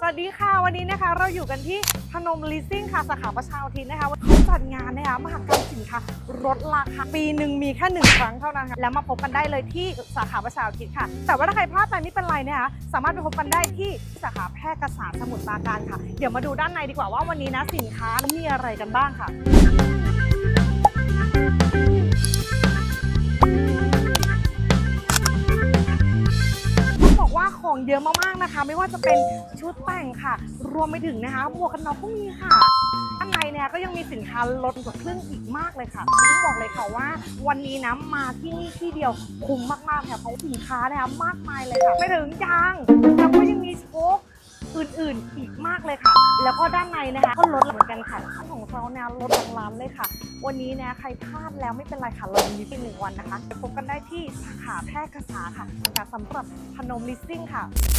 สวัสดีค่ะวันนี้นะคะเราอยู่กันที่พนมลิสซิ่งค่ะสาขาประชาอทิศนะคะเขาจัดงานนะคะมหกรรมสินค้าลดราคาปีหนึ่งมีแค่หนึ่งครั้งเท่านั้นค่ะแล้วมาพบกันได้เลยที่สาขาประชาอทิศค่ะ แต่ว่าถ้าใครพลาดไปไม่เป็นไรนะคะสามารถไปพบกันได้ที่สาขาแพร่กษาสมุทรปราการค่ะ เดี๋ยวมาดูด้านในดีกว่าว่าวันนี้นะสินค้ามีอะไรกันบ้างค่ะ ของเยอะมากๆนะคะ ไม่ว่าจะเป็นชุดแต่งค่ะ รวมไปถึงนะคะหมวกกันน็อกก็มีค่ะข้างในเนี่ยก็ยังมีสินค้าลดกว่าครึ่งอีกมากเลยค่ะต้องบอกเลยค่ะว่าวันนี้นะมาที่นี่ที่เดียวคุ้มมากๆค่ะเพราะสินค้านะคะมากมายเลยค่ะไม่ถึงจังยังมีโชค อื่นๆ อีกมากเลยค่ะ แล้วก็ด้านในนะคะก็ลดเหมือนกันค่ะของเราเนี่ยลดทั้งร้านเลยค่ะ วันนี้นะใครพลาดแล้วไม่เป็นไรค่ะเรามีเป็นหนึ่งวันนะคะพบกันได้ที่สาขาแพร่กษาค่ะแต่สำหรับพนมลิสซิ่งค่ะ